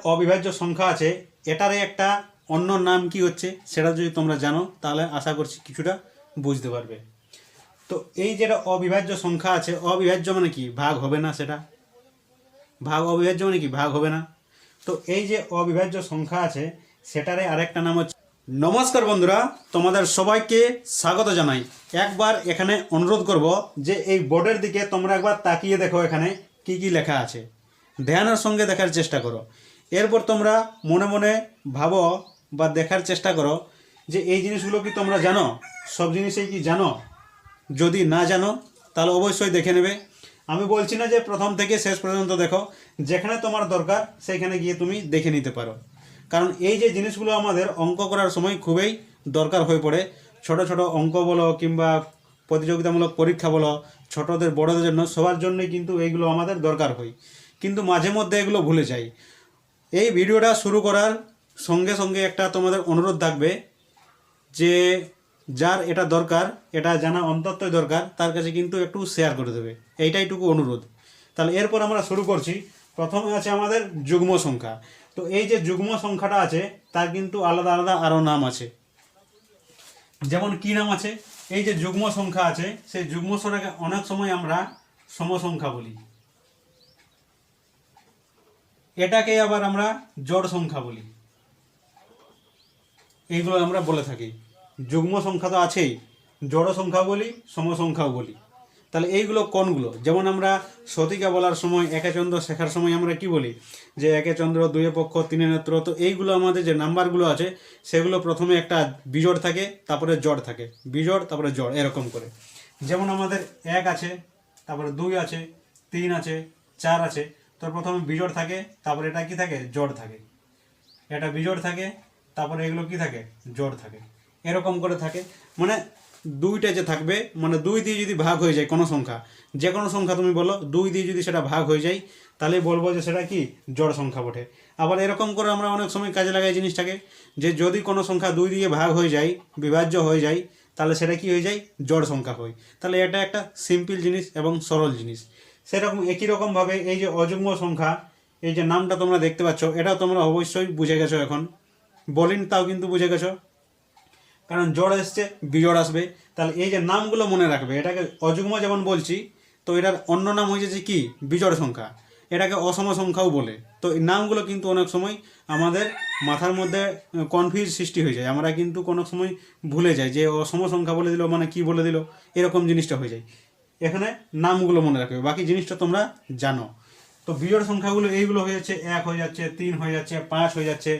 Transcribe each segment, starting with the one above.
অবিভাজ্য সংখ্যা আছে। এটারই একটা অন্য নাম কি হচ্ছে সেটা যদি তোমরা জানো, তাহলে আশা করছি কিছুটা বুঝতে পারবে। তো এই যেটা অবিভাজ্য সংখ্যা আছে, অবিভাজ্য মানে কি? ভাগ হবে না সেটা। ভাগ অবিভাজ্য মানে কি? ভাগ হবে না। তো এই যে অবিভাজ্য সংখ্যা আছে সেটারে আরেকটা নাম হচ্ছে নমস্কার বন্ধুরা, তোমাদের সবাইকে স্বাগত জানাই। একবার এখানে অনুরোধ করব যে এই বোর্ডের দিকে তোমরা একবার তাকিয়ে দেখো এখানে কি কি লেখা আছে। ধ্যানের সঙ্গে দেখার চেষ্টা করো। এরপর তোমরা মনে মনে ভাবো বা দেখার চেষ্টা করো যে এই জিনিসগুলো কি তোমরা জানো? সব জিনিসেই কি জানো? যদি না জানো, তাহলে অবশ্যই দেখে নেবে। আমি বলছি না যে প্রথম থেকে শেষ পর্যন্ত দেখো। যেখানে তোমার দরকার, সেইখানে গিয়ে তুমি দেখে নিতে পারো। কারণ এই যে জিনিসগুলো আমাদের অঙ্ক করার সময় খুবই দরকার হয়ে পড়ে। ছোট ছোট অঙ্ক বলো কিংবা প্রতিযোগিতামূলক পরীক্ষা বলো, ছোটদের, বড়দের জন্য সবার জন্যই কিন্তু এইগুলো আমাদের দরকার হয়। কিন্তু মাঝে মধ্যে এগুলো ভুলে যাই। এই ভিডিওটা শুরু করার সঙ্গে সঙ্গে একটা তোমাদের অনুরোধ থাকবে যে যার এটা দরকার, এটা জানা অন্ততই দরকার, তার কাছে কিন্তু একটু শেয়ার করে দেবে। এইটাইটুকু অনুরোধ। তাহলে এরপর আমরা শুরু করছি। প্রথমে আছে আমাদের যুগ্ম সংখ্যা। তো এই যে যুগ্ম সংখ্যাটা আছে, তার কিন্তু আলাদা আলাদা আরও নাম আছে। যেমন কি নাম আছে? এই যে যুগ্ম সংখ্যা আছে, সেই যুগ্ম সংখ্যাকে অনেক সময় আমরা সমসংখ্যা বলি। এটাকে আবার আমরা জড় সংখ্যা বলি। এইগুলো আমরা বলে থাকি। যুগ্ম সংখ্যা তো আছেই। জড় সংখ্যা বলি, সমসংখ্যাও বলি। তাহলে এইগুলো কোনগুলো? যেমন আমরা সতিকা বলার সময়, একে চন্দ্র শেখার সময় আমরা কি বলি? যে একে চন্দ্র, দুয়ে পক্ষ, তিনে নেত্র। তো এইগুলো আমাদের যে নাম্বারগুলো আছে, সেগুলো প্রথমে একটা বিজোড় থাকে, তারপরে জড় থাকে। বিজোড়, তারপরে জড়, এরকম করে। যেমন আমাদের এক আছে, তারপরে দুই আছে, তিন আছে, চার আছে। তো প্রথমে বিজোড় থাকে, তারপরে এটা কি থাকে? জড় থাকে। এটা বিজোড় থাকে, তারপরে এগুলো কি থাকে? জোড় থাকে। এরকম করে থাকে। মানে দুইটা যে থাকবে মানে দুই দিয়ে যদি ভাগ হয়ে যায় কোনো সংখ্যা, যে কোনো সংখ্যা তুমি বলো, দুই দিয়ে যদি সেটা ভাগ হয়ে যায়, তাহলে বলব যে সেটা কি? জড় সংখ্যা বটে। আবার এরকম করে আমরা অনেক সময় কাজে লাগাই জিনিসটাকে, যে যদি কোনো সংখ্যা দুই দিয়ে ভাগ হয়ে যায়, বিভাজ্য হয়ে যায়, তাহলে সেটা কি হয়ে যায়? জড় সংখ্যা হয়। তাহলে এটা একটা সিম্পল জিনিস এবং সরল জিনিস। সেরকম একই রকমভাবে এই যে অযুগ্ম সংখ্যা, এই যে নামটা তোমরা দেখতে পাচ্ছ, এটাও তোমরা অবশ্যই বুঝে গেছো এখন। বলিন, তাও কিন্তু বুঝে গেছো। কারণ জড় এসছে, বিজড় আসবে। তাহলে এই যে নামগুলো মনে রাখবে, এটাকে অযুগ্ম যেমন বলছি, তো এটার অন্য নাম হয়েছে যে কি? বিজড় সংখ্যা। এটাকে অসম সংখ্যাও বলে। তো এই নামগুলো কিন্তু অনেক সময় আমাদের মাথার মধ্যে কনফিউজ সৃষ্টি হয়ে যায়। আমরা কিন্তু কোনো সময় ভুলে যাই যে অসম সংখ্যা বলে দিল মানে কি বলে দিল, এরকম জিনিসটা হয়ে যায়। এখানে নামগুলো মনে রাখবে। বাকি জিনিসটা তোমরা জানো। তো বিজোড় সংখ্যাগুলো এইগুলো হয়ে যাচ্ছে, এক হয়ে যাচ্ছে, তিন হয়ে যাচ্ছে, পাঁচ হয়ে যাচ্ছে,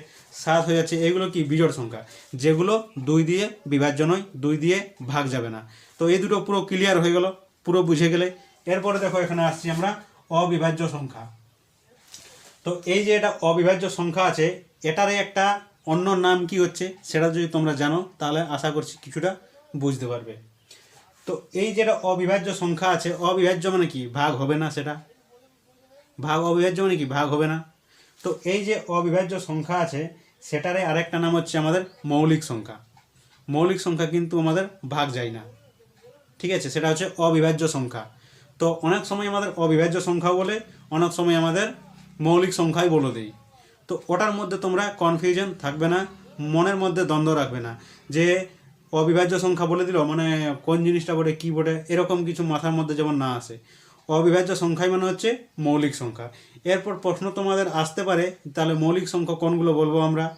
সাত হয়ে যাচ্ছে এইগুলো কি বিজোড় সংখ্যা? যেগুলো দুই দিয়ে বিভাজ্য নয় দুই দিয়ে ভাগ যাবে না। তো এই দুটো পুরো ক্লিয়ার হয়ে গেল, পুরো বুঝে গেলে। এরপরে দেখো, এখানে আসছি আমরা অবিভাজ্য সংখ্যা। তো এই যে এটা অবিভাজ্য সংখ্যা আছে এটারে একটা অন্য নাম কি হচ্ছে, সেটা যদি তোমরা জানো, তাহলে আশা করছি কিছুটা বুঝতে পারবে। তো এই যেটা অবিভাজ্য সংখ্যা আছে, অবিভাজ্য মানে কি? ভাগ হবে না সেটা? ভাগ অবিভাজ্য মানে কি? ভাগ হবে না। তো এই যে অবিভাজ্য সংখ্যা আছে সেটারে আরেকটা নাম হচ্ছে আমাদের মৌলিক সংখ্যা। মৌলিক সংখ্যা কিন্তু আমাদের ভাগ যায় না। ঠিক আছে? সেটা হচ্ছে অবিভাজ্য সংখ্যা। তো অনেক সময় আমাদের অবিভাজ্য সংখ্যা বলে, অনেক সময় আমাদের মৌলিক সংখ্যাই বলে দেই। তো ওটার মধ্যে তোমরা কনফিউশন থাকবে না, মনের মধ্যে দ্বন্দ্ব রাখবে না। যে অবিভাজ্য সংখ্যা বলে দিল মানে কোন জিনিসটা বটে কী বটে এরকম কিছু মাথার মধ্যে যেমন না আসে। অবিভাজ্য সংখ্যাই মানে হচ্ছে মৌলিক সংখ্যা। এরপর প্রশ্ন তোমাদের আসতে পারে, তাহলে মৌলিক সংখ্যা কোনগুলো বলব আমরা?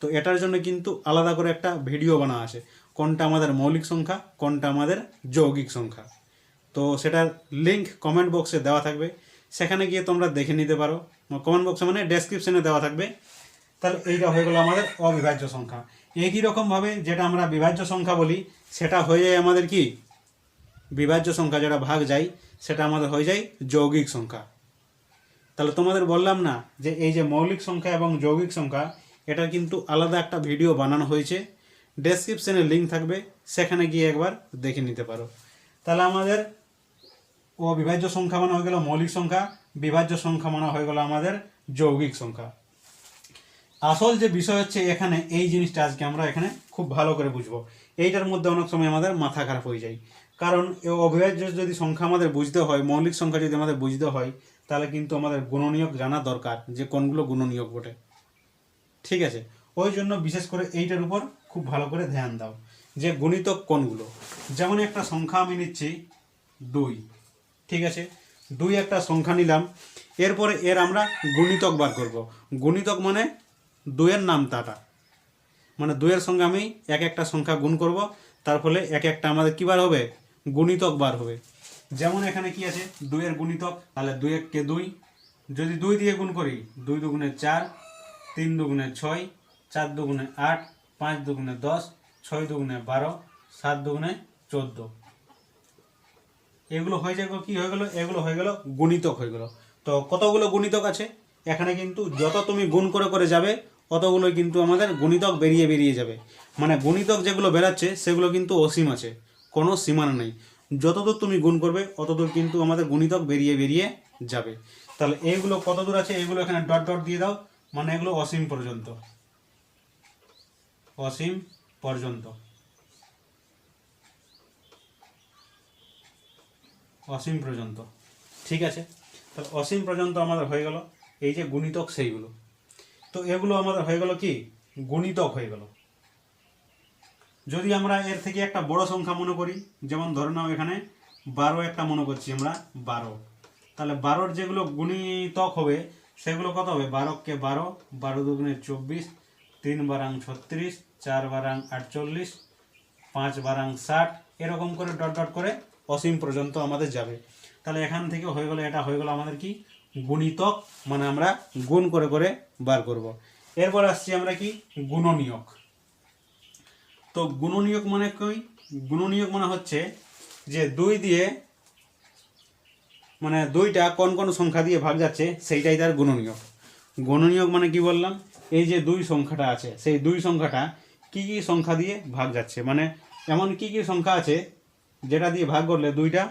তো এটার জন্য কিন্তু আলাদা করে একটা ভিডিও বানা আছে, কোনটা আমাদের মৌলিক সংখ্যা, কোনটা আমাদের যৌগিক সংখ্যা। তো সেটার লিঙ্ক কমেন্ট বক্সে দেওয়া থাকবে, সেখানে গিয়ে তোমরা দেখে নিতে পারো। কমেন্ট বক্সে মানে ডেসক্রিপশনে দেওয়া থাকবে। তাহলে এইটা হয়ে গেলো আমাদের অবিভাজ্য সংখ্যা। একই রকমভাবে যেটা আমরা বিভাজ্য সংখ্যা বলি, সেটা হয়ে যায় আমাদের কি? বিভাজ্য সংখ্যা যেটা ভাগ যায়, সেটা আমাদের হয়ে যায় যৌগিক সংখ্যা। তাহলে তোমাদের বললাম না যে এই যে মৌলিক সংখ্যা এবং যৌগিক সংখ্যা এটা কিন্তু আলাদা একটা ভিডিও বানানো হয়েছে। ডেসক্রিপশনে লিঙ্ক থাকবে, সেখানে গিয়ে একবার দেখে নিতে পারো। তাহলে আমাদের ও বিভাজ্য সংখ্যা মানে হয়ে গেল মৌলিক সংখ্যা, বিভাজ্য সংখ্যা মানে হয়ে গেল আমাদের যৌগিক সংখ্যা। আসল যে বিষয় হচ্ছে এখানে এই জিনিসটা আজকে আমরা এখানে খুব ভালো করে বুঝব। এইটার মধ্যে অনেক সময় আমাদের মাথা খারাপ হয়ে যায়। কারণ অবিভাজ্য যদি সংখ্যা আমাদের বুঝতে হয়, মৌলিক সংখ্যা যদি আমাদের বুঝতে হয়, তাহলে কিন্তু আমাদের গুণনীয়ক জানা দরকার যে কোনগুলো গুণনীয়ক বটে। ঠিক আছে? ওই জন্য বিশেষ করে এইটার উপর খুব ভালো করে ধ্যান দাও, যে গণিতক কোনগুলো। যেমন একটা সংখ্যা আমি নিচ্ছি দুই। ঠিক আছে? দুই একটা সংখ্যা নিলাম। এরপরে এর আমরা গুণিতক বার করব। গুণিতক মানে দুইয়ের নাম তাটা মানে দুয়ের সঙ্গে আমি এক একটা সংখ্যা গুণ করব, তার ফলে এক একটা আমাদের কী বার হবে? গুণিতক বার হবে। যেমন এখানে কি আছে? দুইয়ের গুণিতক, তাহলে দুই এককে দুই। যদি দুই দিয়ে গুণ করি, দুই দুগুণে চার, তিন দুগুণে ছয়, চার দুগুণে আট, পাঁচ দুগুণে দশ, ছয় দুগুণে বারো, সাত দুগুণে চোদ্দ। এগুলো হয়ে যাবে, কি হয়ে গেল? এগুলো হয়ে গেল গুণিতক হয়ে গেল। তো কতগুলো গুণিতক আছে? এখানে কিন্তু যত তুমি গুণ করে করে যাবে অতগুলো কিন্তু আমাদের গুণিতক বেরিয়ে বেরিয়ে যাবে। মানে গুণিতক যেগুলো বেরাচ্ছে, সেগুলো কিন্তু অসীম আছে। কোনো সীমানা নেই। যতদূর তুমি গুণ করবে, অতদূর কিন্তু আমাদের গুণিতক বেরিয়ে বেরিয়ে যাবে। তাহলে এইগুলো কতদূর আছে এইগুলো এখানে ডট ডট দিয়ে দাও। মানে এগুলো অসীম পর্যন্ত। অসীম পর্যন্ত। অসীম পর্যন্ত। ঠিক আছে? তাহলে অসীম পর্যন্ত আমাদের হয়ে গেল। এই যে গুণিতক সেইগুলো। তো এগুলো আমাদের হয়ে গেল কি? গুণিতক হয়ে গেল। যদি আমরা এর থেকে একটা বড় সংখ্যা মনে করি, যেমন ধরে নাও এখানে বারো একটা মনে করছি আমরা, বারো। তাহলে বারোর যেগুলো গুণিতক হবে, সেগুলো কত হবে? বারোকে বারো বারো দুগুণে চব্বিশ, তিন বারাং ছত্রিশ, চার বারাং আটচল্লিশ, পাঁচ বারাং ষাট, এরকম করে ডট ডট করে অসীম পর্যন্ত আমাদের যাবে। তাহলে এখান থেকে হয়ে গেলো, এটা হয়ে গেলো আমাদের কি? গুণিতক মানে আমরা গুণ করে করে বার করব। এরপর আসছি আমরা কি? গুণনীয়ক। তো গুণনীয়ক মানে কই? গুণনীয়ক মানে হচ্ছে যে দুই দিয়ে মানে দুইটা কোন কোন সংখ্যা দিয়ে ভাগ যাচ্ছে, সেইটাই তার গুণনীয়ক। গুণনীয়ক মানে কি বললাম? এই যে দুই সংখ্যাটা আছে, সেই দুই সংখ্যাটা কি কি সংখ্যা দিয়ে ভাগ যাচ্ছে? মানে এমন কি কি সংখ্যা আছে যেটা দিয়ে ভাগ করলে দুইটা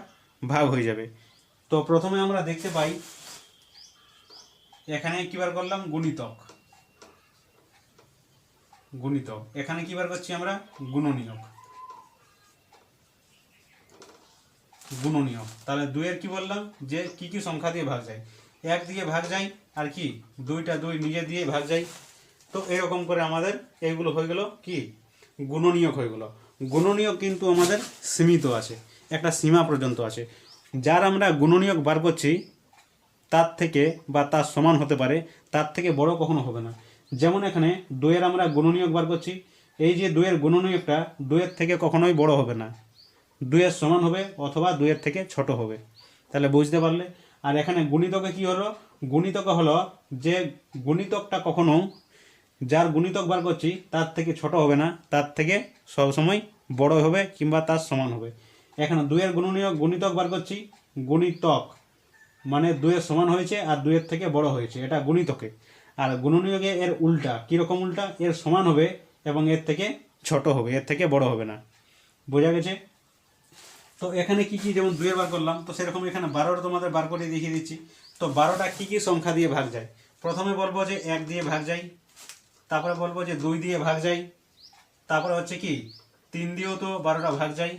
ভাগ হয়ে যাবে। তো প্রথমে আমরা দেখতে পাই এখানে কি বার করলাম? গুণিতক। গুণিতক। এখানে কি বার করছি আমরা? গুণনীয়ক। গুণনীয়ক। তাহলে দুইয়ের কি বললাম? যে কি কি সংখ্যা দিয়ে ভাগ যায়? এক দিয়ে ভাগ যায়, আর কি? দুইটা দুই নিজে দিয়ে ভাগ যায়। তো এরকম করে আমাদের এইগুলো হয়ে গেল কি? গুণনীয়ক হয়ে গেল। গুণনীয়ক কিন্তু আমাদের সীমিত আছে। একটা সীমা পর্যন্ত আছে। যার আমরা গুণনীয়ক বার করছি তার থেকে বা তার সমান হতে পারে, তার থেকে বড় কখনো হবে না। যেমন এখানে দুয়ের আমরা গুণনীয়ক বার করছি, এই যে দুয়ের গুণনীয়কটা দুয়ের থেকে কখনোই বড় হবে না। দুয়ের সমান হবে অথবা দুয়ের থেকে ছোট হবে। তাহলে বুঝতে পারলে? আর এখানে গুণিতকে কি হলো? গুণিতক হলো যে গুণিতকটা কখনো যার গুণিতক বার করছি, তার থেকে ছোট হবে না, তার থেকে সবসময় বড় হবে কিংবা তার সমান হবে। এখানে দুয়ের গুণনীয়ক গুণিতক বার করছি, গুণিতক। মানে দুয়ের সমান হয়েছে আর দুয়ের থেকে বড় হয়েছে, এটা গুণিতকে। আর গুণনীয়কে এর উল্টা, কীরকম উল্টা? এর সমান হবে এবং এর থেকে ছোট হবে, এর থেকে বড় হবে না। বোঝা গেছে? তো এখানে কি কি যেমন দুয়ের বার করলাম, তো সেরকম এখানে বারোটা তোমাদের বার করে দেখিয়ে দিচ্ছি। তো বারোটা কি কি সংখ্যা দিয়ে ভাগ যায়? প্রথমে বলব যে এক দিয়ে ভাগ যায়, তারপরে বলব যে দুই দিয়ে ভাগ যায়, তারপরে হচ্ছে কি, তিন দিয়েও তো বারোটা ভাগ যায়,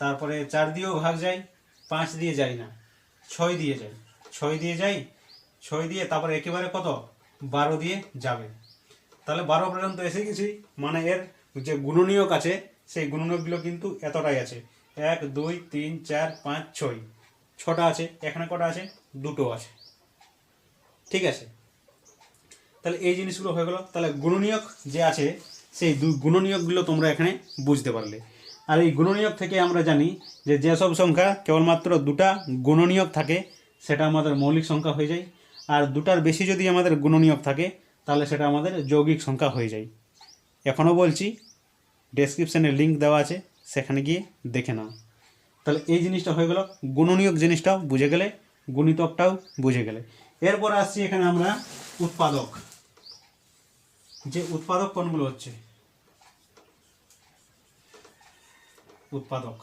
তারপরে চার দিয়েও ভাগ যায়, পাঁচ দিয়ে যায় না। ছয় দিয়ে যায়। ছয় দিয়ে যায়, ছয় দিয়ে তারপরে একেবারে কত? বারো দিয়ে যাবে। তাহলে বারো পর্যন্ত এসে গেছি। মানে এর যে গুণনীয়ক আছে, সেই গুণনীয়কগুলো কিন্তু এতটাই আছে। এক, দুই, তিন, চার, পাঁচ, ছয়। ছটা আছে, এখানে কটা আছে? দুটো আছে। ঠিক আছে? তাহলে এই জিনিসগুলো হয়ে গেল। তাহলে গুণনীয়ক যে আছে, সেই গুণনীয়কগুলো তোমরা এখানে বুঝতে পারলে। আর এই গুণনীয়ক থেকে আমরা জানি যে যেসব সংখ্যা কেবলমাত্র দুটা গুণনীয়ক থাকে, সেটা আমাদের মৌলিক সংখ্যা হয়ে যায়। আর দুটার বেশি যদি আমাদের গুণনীয়ক থাকে, তাহলে সেটা আমাদের যৌগিক সংখ্যা হয়ে যায়। এখনও বলছি ডেসক্রিপশানে লিঙ্ক দেওয়া আছে, সেখানে গিয়ে দেখে নাও। তাহলে এই জিনিসটা হয়ে গেল, গুণনীয়ক জিনিসটাও বুঝে গেলে, গুণিতকটাও বুঝে গেলে। এরপর আসছি এখানে আমরা উৎপাদক। যে উৎপাদক কোনগুলো হচ্ছে? উৎপাদক।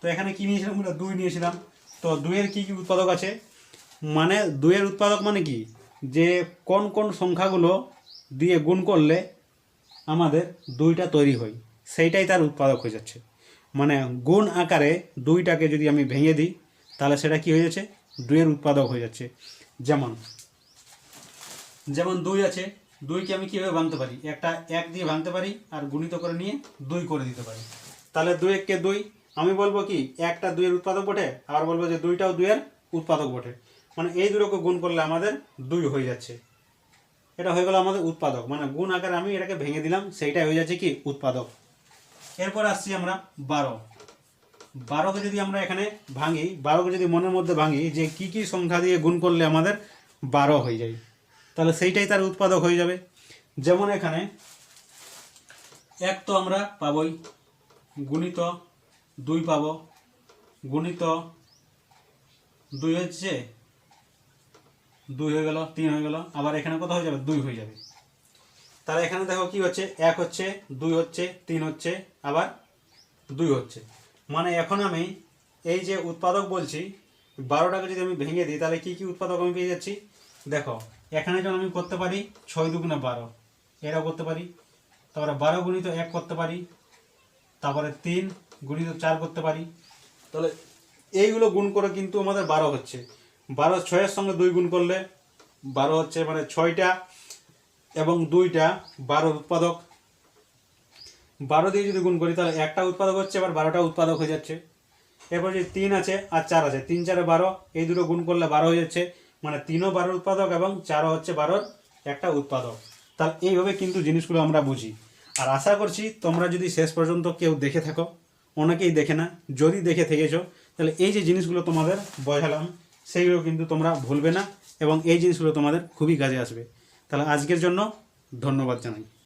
তো এখানে কি নিয়েছিলাম? আমরা দুই নিয়েছিলাম। তো দুইয়ের কি কি উৎপাদক আছে? মানে দুইয়ের উৎপাদক মানে কি? যে কোন কোন সংখ্যাগুলো দিয়ে গুণ করলে আমাদের দুইটা তৈরি হয়, সেইটাই তার উৎপাদক হয়ে যাচ্ছে। মানে গুণ আকারে দুইটাকে যদি আমি ভেঙে দিই, তাহলে সেটা কি হয়ে যাচ্ছে? দুইয়ের উৎপাদক হয়ে যাচ্ছে। যেমন যেমন দুই আছে, দুইকে আমি কীভাবে ভাঙতে পারি? একটা এক দিয়ে ভাঙতে পারি আর গুণিত করে নিয়ে দুই করে দিতে পারি। তাহলে দুই এককে দুই। আমি বলব কি, একটা দুইয়ের উৎপাদক বটে, আবার বলব যে দুইটাও দুইয়ের উৎপাদক বটে। মানে এই দুটোকে গুণ করলে আমাদের দুই হয়ে যাচ্ছে। এটা হয়ে গেল আমাদের উৎপাদক। মানে গুণ আকারে আমি এটাকে ভেঙে দিলাম, সেইটাই হয়ে যাচ্ছে কি, উৎপাদক। এরপর আসছি আমরা বারো। বারোকে যদি আমরা এখানে ভাঙি, বারোকে যদি মনের মধ্যে ভাঙি, যে কি কি সংখ্যা দিয়ে গুণ করলে আমাদের বারো হয়ে যায়, তাহলে সেইটাই তার উৎপাদক হয়ে যাবে। যেমন এখানে এক তো আমরা পাবই গুণিত দুই পাবো। গুণিত দুই হচ্ছে দুই হয়ে গেল, তিন হয়ে গেল, আবার এখানে কত হয়ে যাবে? দুই হয়ে যাবে। তাহলে এখানে দেখো কি হচ্ছে? এক হচ্ছে, দুই হচ্ছে, তিন হচ্ছে, আবার দুই হচ্ছে। মানে এখন আমি এই যে উৎপাদক বলছি, বারোটাকে যদি আমি ভেঙে দিই, তাহলে কি কি উৎপাদক আমি পেয়ে যাচ্ছি? দেখো, এখানে যখন আমি করতে পারি, ছয় দুগুণে বারো। এটাও করতে পারি। তারপরে বারো গুণিত এক করতে পারি তারপরে তিন গুণিত চার করতে পারি। তাহলে এইগুলো গুণ করে কিন্তু আমাদের বারো হচ্ছে। বারো ছয়ের সঙ্গে দুই গুণ করলে বারো হচ্ছে মানে ছয়টা এবং দুইটা বারোর উৎপাদক। বারো দিয়ে যদি গুণ করি তাহলে একটা উৎপাদক হচ্ছে আবার বারোটা উৎপাদক হয়ে যাচ্ছে। এরপর যে তিন আছে আর চার আছে, তিন, চারে বারো, এই দুটো গুণ করলে বারো হয়ে যাচ্ছে। মানে তিনও বারোর উৎপাদক এবং চারও হচ্ছে বারোর একটা উৎপাদক। তাহলে এইভাবে কিন্তু জিনিসগুলো আমরা বুঝি। আর আশা করছি তোমরা যদি শেষ পর্যন্ত কেউ দেখে থাকো, অনেকেই দেখে না, যদি দেখে থেকেছো, তাহলে এই যে জিনিসগুলো তোমাদের বোঝালাম সেইগুলো কিন্তু তোমরা ভুলবে না এবং এই জিনিসগুলো তোমাদের খুবই কাজে আসবে। তাহলে আজকের জন্য ধন্যবাদ জানাই।